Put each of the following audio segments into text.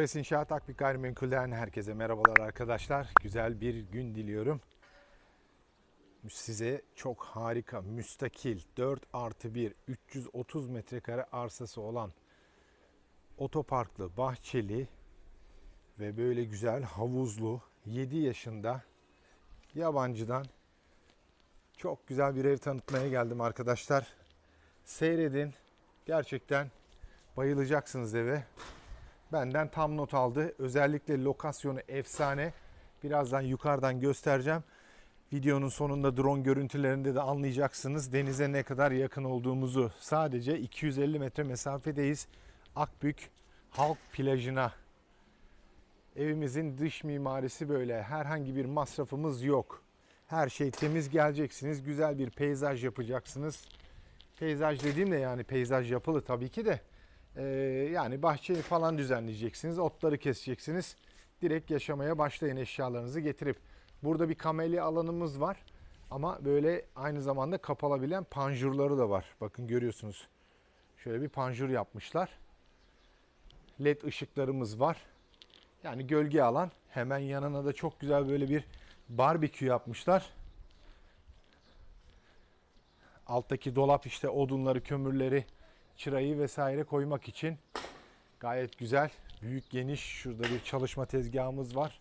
OS İnşaat Akbik Gayrimenkul'den herkese merhabalar arkadaşlar. Güzel bir gün diliyorum. Size çok harika, müstakil, 4 artı 1, 330 metrekare arsası olan otoparklı, bahçeli ve böyle güzel havuzlu 7 yaşında yabancıdan çok güzel bir ev tanıtmaya geldim arkadaşlar. Seyredin. Gerçekten bayılacaksınız eve. Benden tam not aldı. Özellikle lokasyonu efsane. Birazdan yukarıdan göstereceğim. Videonun sonunda drone görüntülerinde de anlayacaksınız denize ne kadar yakın olduğumuzu. Sadece 250 metre mesafedeyiz. Akbük Halk Plajı'na. Evimizin dış mimarisi böyle. Herhangi bir masrafımız yok. Her şey temiz geleceksiniz. Güzel bir peyzaj yapacaksınız. Peyzaj dediğim de yani peyzaj yapılı tabii ki de. Ee, yani bahçeyi falan düzenleyeceksiniz. Otları keseceksiniz. Direkt yaşamaya başlayın eşyalarınızı getirip. Burada bir kamelya alanımız var. Ama böyle aynı zamanda kapalabilen panjurları da var. Bakın görüyorsunuz. Şöyle bir panjur yapmışlar. LED ışıklarımız var. Yani gölge alan. Hemen yanına da çok güzel böyle bir barbekü yapmışlar. Alttaki dolap işte odunları, kömürleri, çırayı vesaire koymak için gayet güzel. Büyük geniş şurada bir çalışma tezgahımız var.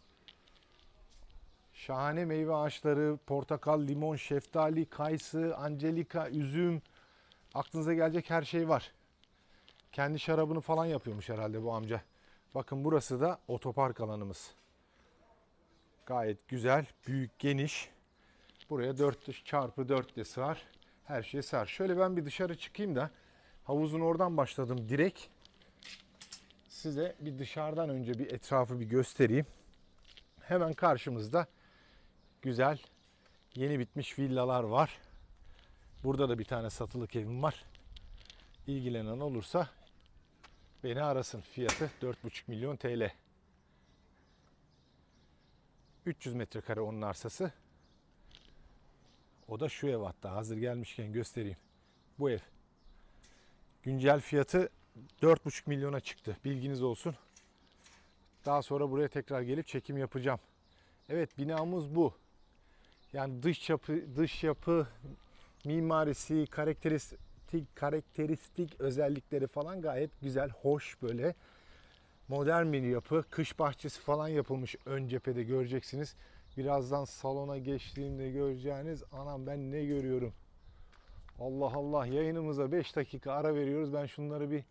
Şahane meyve ağaçları, portakal, limon, şeftali, kayısı, angelika, üzüm. Aklınıza gelecek her şey var. Kendi şarabını falan yapıyormuş herhalde bu amca. Bakın burası da otopark alanımız. Gayet güzel, büyük, geniş. Buraya 4 çarpı 4 de sığar. Her şey sığar. Şöyle ben bir dışarı çıkayım da havuzun oradan başladım direkt. Size bir dışarıdan önce bir etrafı bir göstereyim. Hemen karşımızda güzel yeni bitmiş villalar var. Burada da bir tane satılık evim var. İlgilenen olursa beni arasın. Fiyatı 4,5 milyon TL. 300 metrekare onun arsası. O da şu ev hatta. Hazır gelmişken göstereyim. Bu ev. Güncel fiyatı 4,5 milyona çıktı. Bilginiz olsun. Daha sonra buraya tekrar gelip çekim yapacağım. Evet binamız bu. Yani dış yapı, dış yapı, mimarisi, karakteristik, karakteristik özellikleri falan gayet güzel, hoş böyle. Modern bir yapı. Kış bahçesi falan yapılmış ön cephede göreceksiniz. Birazdan salona geçtiğimde göreceğiniz anam ben ne görüyorum. Allah Allah yayınımıza 5 dakika ara veriyoruz. Ben şunları bir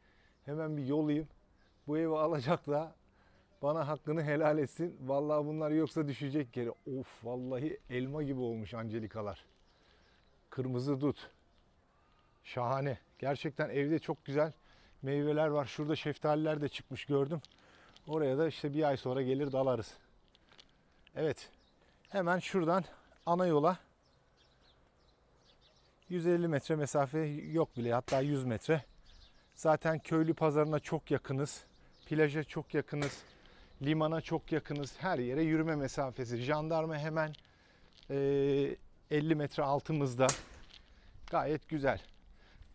hemen bir yolayım. Bu evi alacak da bana hakkını helal etsin. Vallahi bunlar yoksa düşecek geri. Of vallahi elma gibi olmuş Angelikalar. Kırmızı dut. Şahane. Gerçekten evde çok güzel meyveler var. Şurada şeftaliler de çıkmış gördüm. Oraya da işte bir ay sonra gelir dalarız. Evet. Hemen şuradan ana yola 150 metre mesafe yok bile hatta 100 metre. Zaten köylü pazarına çok yakınız. Plaja çok yakınız. Limana çok yakınız. Her yere yürüme mesafesi. Jandarma hemen eee, 50 metre altımızda. Gayet güzel.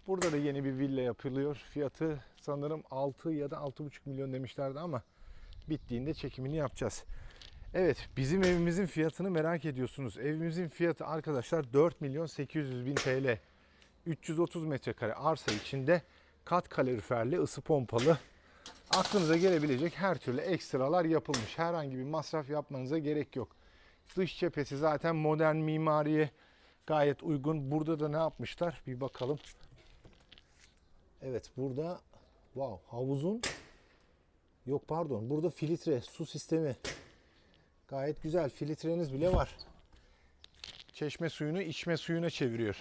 Burada da yeni bir villa yapılıyor. Fiyatı sanırım 6 ya da 6,5 milyon demişlerdi ama bittiğinde çekimini yapacağız. Evet bizim evimizin fiyatını merak ediyorsunuz. Evimizin fiyatı arkadaşlar 4 milyon 800 bin TL. 330 metrekare arsa içinde kat kaloriferli ısı pompalı aklınıza gelebilecek her türlü ekstralar yapılmış. Herhangi bir masraf yapmanıza gerek yok. Dış cephesi zaten modern mimariye gayet uygun. Burada da ne yapmışlar? Bir bakalım. Evet burada wow havuzun yok pardon burada filtre su sistemi gayet güzel filtreniz bile var. Çeşme suyunu içme suyuna çeviriyor.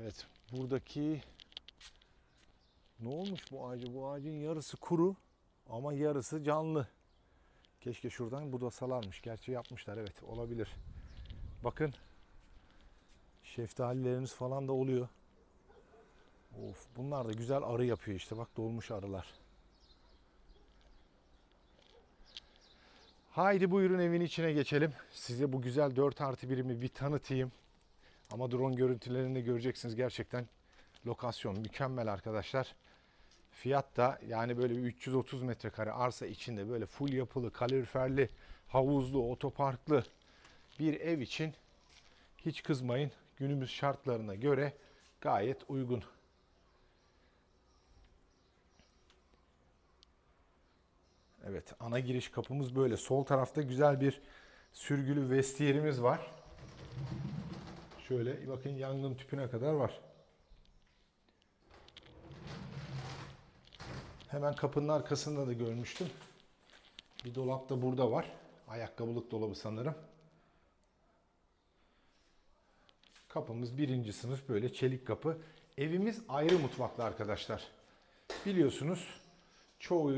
Evet buradaki ne olmuş bu ağacı? Bu ağacın yarısı kuru ama yarısı canlı. Keşke şuradan budasalarmış. Gerçi yapmışlar evet olabilir. Bakın şeftalilerimiz falan da oluyor. Of bunlar da güzel arı yapıyor işte bak dolmuş arılar. Haydi buyurun evin içine geçelim. Size bu güzel 4 artı birimi bir tanıtayım. Ama drone görüntülerinde göreceksiniz gerçekten lokasyon mükemmel arkadaşlar. Fiyat da yani böyle bir 330 metrekare arsa içinde böyle full yapılı, kaloriferli, havuzlu, otoparklı bir ev için hiç kızmayın. Günümüz şartlarına göre gayet uygun. Evet, ana giriş kapımız böyle. Sol tarafta güzel bir sürgülü vestiyerimiz var. Şöyle bakın yangın tüpüne kadar var. Hemen kapının arkasında da görmüştüm. Bir dolap da burada var. Ayakkabılık dolabı sanırım. Kapımız birinci sınıf böyle çelik kapı. Evimiz ayrı mutfaklı arkadaşlar. Biliyorsunuz çoğu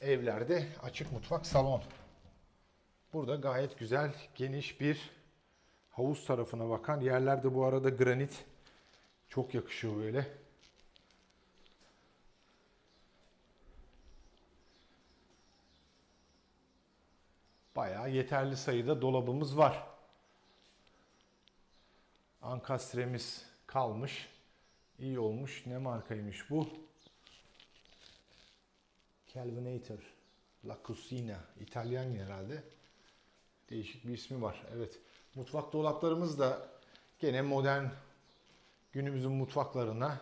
evlerde açık mutfak salon. Burada gayet güzel geniş bir havuz tarafına bakan yerlerde bu arada granit çok yakışıyor böyle. Bayağı yeterli sayıda dolabımız var. Ankastremiz kalmış. İyi olmuş. Ne markaymış bu? Calvinator. La Cucina. İtalyan herhalde. Değişik bir ismi var. Evet. Mutfak dolaplarımız da gene modern günümüzün mutfaklarına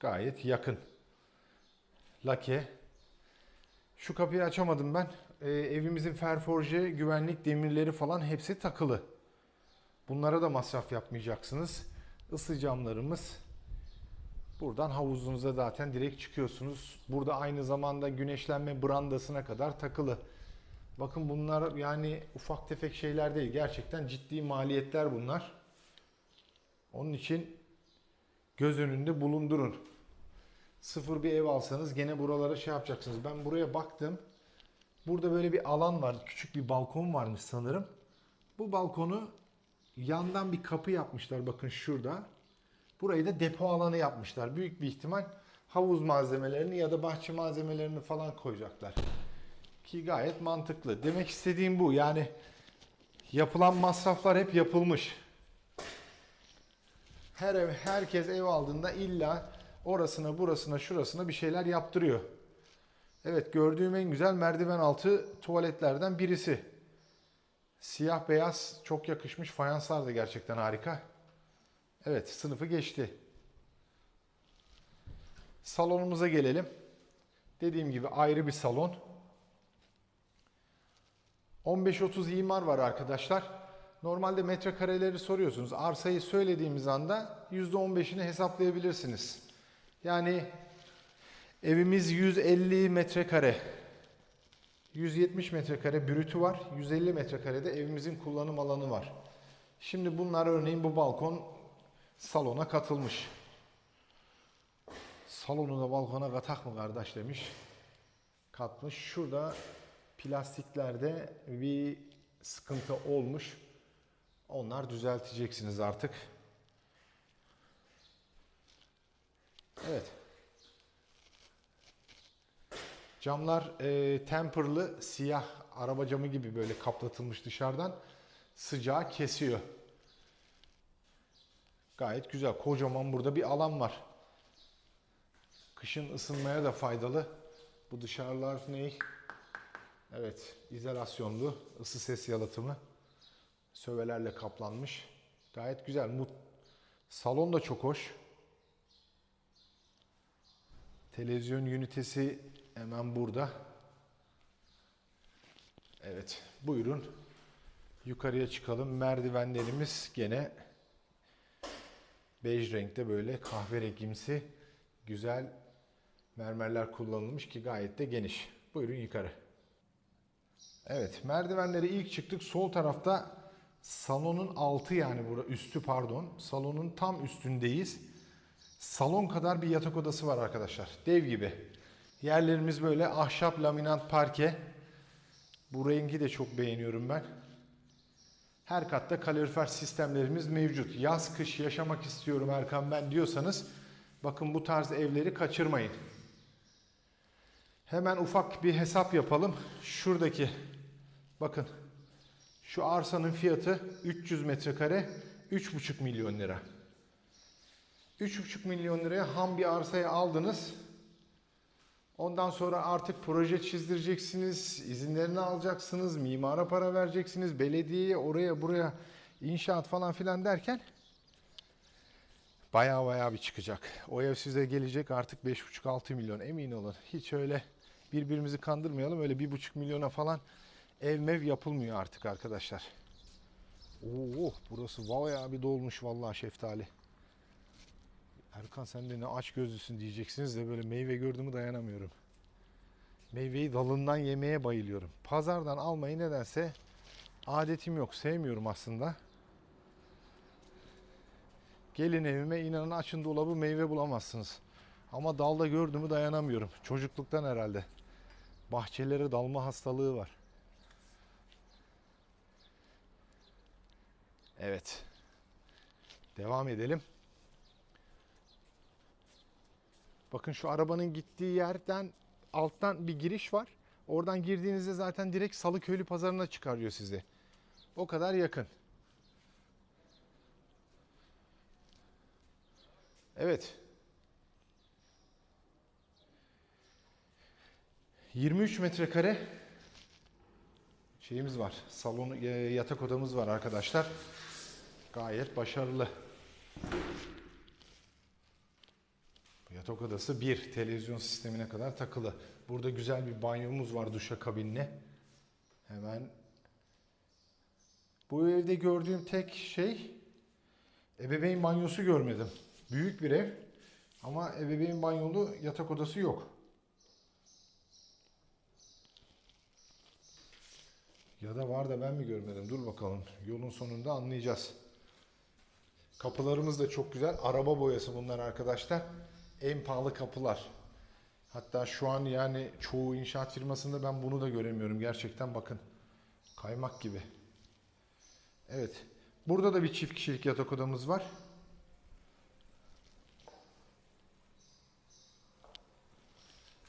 gayet yakın. Lake. Şu kapıyı açamadım ben. Ee, evimizin ferforje güvenlik demirleri falan hepsi takılı. Bunlara da masraf yapmayacaksınız. Isı camlarımız. Buradan havuzunuza zaten direkt çıkıyorsunuz. Burada aynı zamanda güneşlenme brandasına kadar takılı. Bakın bunlar yani ufak tefek şeyler değil. Gerçekten ciddi maliyetler bunlar. Onun için göz önünde bulundurun. Sıfır bir ev alsanız gene buralara şey yapacaksınız. Ben buraya baktım. Burada böyle bir alan var. Küçük bir balkon varmış sanırım. Bu balkonu yandan bir kapı yapmışlar bakın şurada. Burayı da depo alanı yapmışlar. Büyük bir ihtimal havuz malzemelerini ya da bahçe malzemelerini falan koyacaklar. Ki gayet mantıklı. Demek istediğim bu. Yani yapılan masraflar hep yapılmış. Her ev, herkes ev aldığında illa orasına, burasına, şurasına bir şeyler yaptırıyor. Evet gördüğüm en güzel merdiven altı tuvaletlerden birisi. Siyah beyaz çok yakışmış. Fayanslar da gerçekten harika. Evet sınıfı geçti. Salonumuza gelelim. Dediğim gibi ayrı bir salon. 15-30 imar var arkadaşlar. Normalde metrekareleri soruyorsunuz. Arsayı söylediğimiz anda %15'ini hesaplayabilirsiniz. Yani evimiz 150 metrekare. 170 metrekare brütü var. 150 metrekarede evimizin kullanım alanı var. Şimdi bunlar örneğin bu balkon salona katılmış. Salonu da balkona katak mı kardeş demiş. Katmış. Şurada plastiklerde bir sıkıntı olmuş. Onlar düzelteceksiniz artık. Evet. Camlar e, temperlı siyah araba camı gibi böyle kaplatılmış dışarıdan sıcağı kesiyor. Gayet güzel. Kocaman burada bir alan var. Kışın ısınmaya da faydalı. Bu dışarılar ne? Evet, izolasyonlu, ısı ses yalıtımı. Sövelerle kaplanmış. Gayet güzel. Mut Salon da çok hoş. Televizyon ünitesi hemen burada. Evet, buyurun. Yukarıya çıkalım. Merdivenlerimiz gene bej renkte böyle kahverengimsi güzel mermerler kullanılmış ki gayet de geniş. Buyurun yukarı. Evet merdivenleri ilk çıktık. Sol tarafta salonun altı yani burada üstü pardon. Salonun tam üstündeyiz. Salon kadar bir yatak odası var arkadaşlar. Dev gibi. Yerlerimiz böyle ahşap laminat parke. Bu rengi de çok beğeniyorum ben. Her katta kalorifer sistemlerimiz mevcut. Yaz kış yaşamak istiyorum Erkan ben diyorsanız bakın bu tarz evleri kaçırmayın. Hemen ufak bir hesap yapalım. Şuradaki bakın şu arsanın fiyatı 300 metrekare 3,5 milyon lira. 3,5 milyon liraya ham bir arsayı aldınız. Ondan sonra artık proje çizdireceksiniz, izinlerini alacaksınız, mimara para vereceksiniz, belediyeye oraya buraya inşaat falan filan derken baya baya bir çıkacak. O ev size gelecek artık 5,5-6 milyon emin olun. Hiç öyle birbirimizi kandırmayalım öyle 1,5 milyona falan ev mev yapılmıyor artık arkadaşlar. Oo, burası bayağı bir dolmuş vallahi şeftali. Erkan sen de ne aç gözlüsün diyeceksiniz de böyle meyve gördüğümü dayanamıyorum. Meyveyi dalından yemeye bayılıyorum. Pazardan almayı nedense adetim yok. Sevmiyorum aslında. Gelin evime inanın açın dolabı meyve bulamazsınız. Ama dalda gördüğümü dayanamıyorum. Çocukluktan herhalde. Bahçelere dalma hastalığı var. Evet. Devam edelim. Bakın şu arabanın gittiği yerden alttan bir giriş var. Oradan girdiğinizde zaten direkt Salıköylü pazarına çıkarıyor sizi. O kadar yakın. Evet. 23 metrekare şeyimiz var. Salon e, yatak odamız var arkadaşlar. Gayet başarılı. Yatak odası bir televizyon sistemine kadar takılı. Burada güzel bir banyomuz var duşa kabinli. Hemen bu evde gördüğüm tek şey ebeveyn banyosu görmedim. Büyük bir ev ama ebeveyn banyolu yatak odası yok. Ya da var da ben mi görmedim? Dur bakalım. Yolun sonunda anlayacağız. Kapılarımız da çok güzel. Araba boyası bunlar arkadaşlar. En pahalı kapılar. Hatta şu an yani çoğu inşaat firmasında ben bunu da göremiyorum. Gerçekten bakın. Kaymak gibi. Evet. Burada da bir çift kişilik yatak odamız var.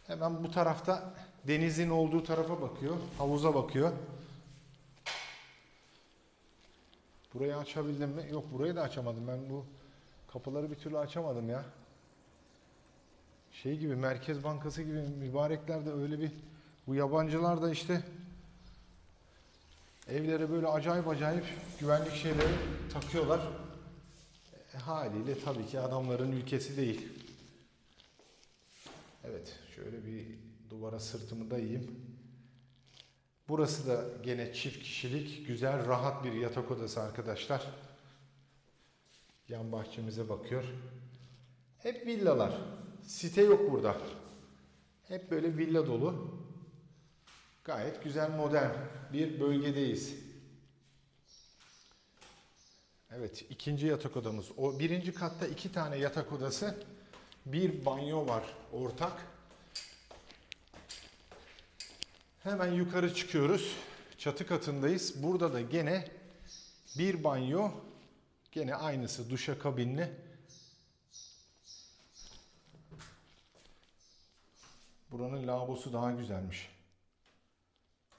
Hemen bu tarafta denizin olduğu tarafa bakıyor. Havuza bakıyor. Burayı açabildim mi? Yok burayı da açamadım. Ben bu kapıları bir türlü açamadım ya. Şey gibi Merkez Bankası gibi mübarekler de öyle bir bu yabancılar da işte evlere böyle acayip acayip güvenlik şeyleri takıyorlar. E, haliyle tabii ki adamların ülkesi değil. Evet şöyle bir duvara sırtımı dayayayım. Burası da gene çift kişilik, güzel, rahat bir yatak odası arkadaşlar. Yan bahçemize bakıyor. Hep villalar. Site yok burada. Hep böyle villa dolu. Gayet güzel, modern bir bölgedeyiz. Evet, ikinci yatak odamız. O birinci katta iki tane yatak odası, bir banyo var ortak. Hemen yukarı çıkıyoruz. Çatı katındayız. Burada da gene bir banyo. Gene aynısı duşa kabinli. Buranın lavabosu daha güzelmiş.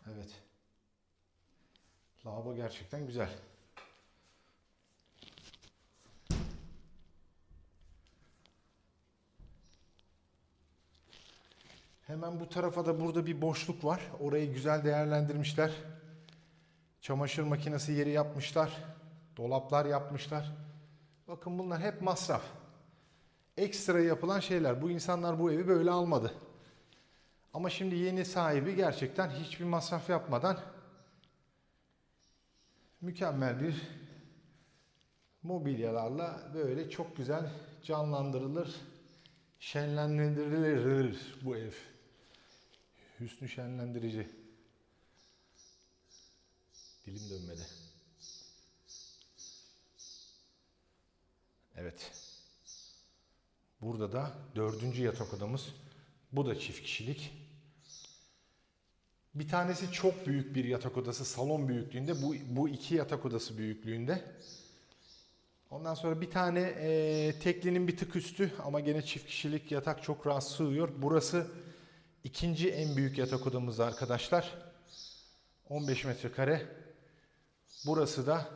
Evet. Lavabo gerçekten güzel. Hemen bu tarafa da burada bir boşluk var. Orayı güzel değerlendirmişler. Çamaşır makinesi yeri yapmışlar. Dolaplar yapmışlar. Bakın bunlar hep masraf. Ekstra yapılan şeyler. Bu insanlar bu evi böyle almadı. Ama şimdi yeni sahibi gerçekten hiçbir masraf yapmadan mükemmel bir mobilyalarla böyle çok güzel canlandırılır, şenlendirilir bu ev. Hüsnü şenlendirici. Dilim dönmedi. Evet. Burada da dördüncü yatak odamız. Bu da çift kişilik. Bir tanesi çok büyük bir yatak odası, salon büyüklüğünde. Bu, bu iki yatak odası büyüklüğünde. Ondan sonra bir tane e, teklinin bir tık üstü ama gene çift kişilik yatak çok rahat sığıyor. Burası ikinci en büyük yatak odamız arkadaşlar. 15 metrekare. Burası da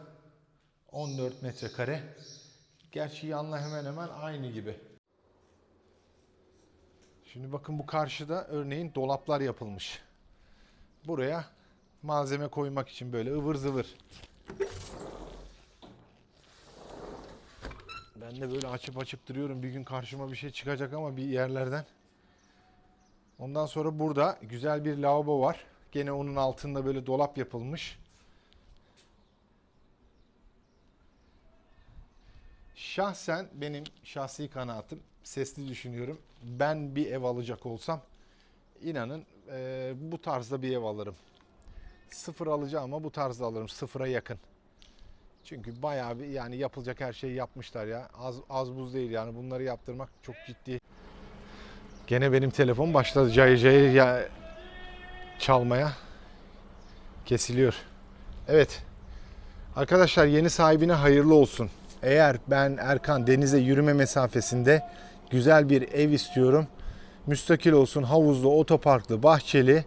14 metrekare. Gerçi yanla hemen hemen aynı gibi. Şimdi bakın bu karşıda örneğin dolaplar yapılmış. Buraya malzeme koymak için böyle ıvır zıvır. Ben de böyle açıp açıp duruyorum. Bir gün karşıma bir şey çıkacak ama bir yerlerden. Ondan sonra burada güzel bir lavabo var. Gene onun altında böyle dolap yapılmış. Şahsen benim şahsi kanaatim sesli düşünüyorum. Ben bir ev alacak olsam inanın eee, bu tarzda bir ev alırım. Sıfır alacağım ama bu tarzda alırım. Sıfıra yakın. Çünkü bayağı bir yani yapılacak her şeyi yapmışlar ya. Az, az buz değil yani bunları yaptırmak çok ciddi. Gene benim telefon başladı cayır cayır ya çalmaya. Kesiliyor. Evet. Arkadaşlar yeni sahibine hayırlı olsun. Eğer ben Erkan denize yürüme mesafesinde güzel bir ev istiyorum. Müstakil olsun, havuzlu, otoparklı, bahçeli,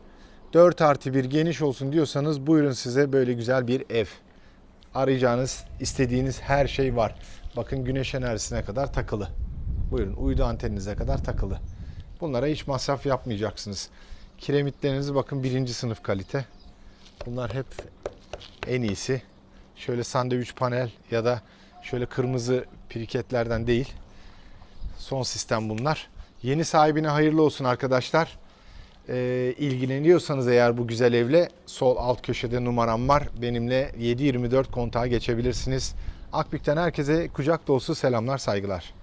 4 artı 1 geniş olsun diyorsanız buyurun size böyle güzel bir ev. Arayacağınız, istediğiniz her şey var. Bakın güneş enerjisine kadar takılı. Buyurun uydu anteninize kadar takılı. Bunlara hiç masraf yapmayacaksınız. Kiremitleriniz bakın birinci sınıf kalite. Bunlar hep en iyisi. Şöyle sandviç panel ya da şöyle kırmızı piriketlerden değil. Son sistem bunlar. Yeni sahibine hayırlı olsun arkadaşlar. Ee, ilgileniyorsanız eğer bu güzel evle sol alt köşede numaram var. Benimle 724 kontağa geçebilirsiniz. Akbük'ten herkese kucak dolusu selamlar, saygılar.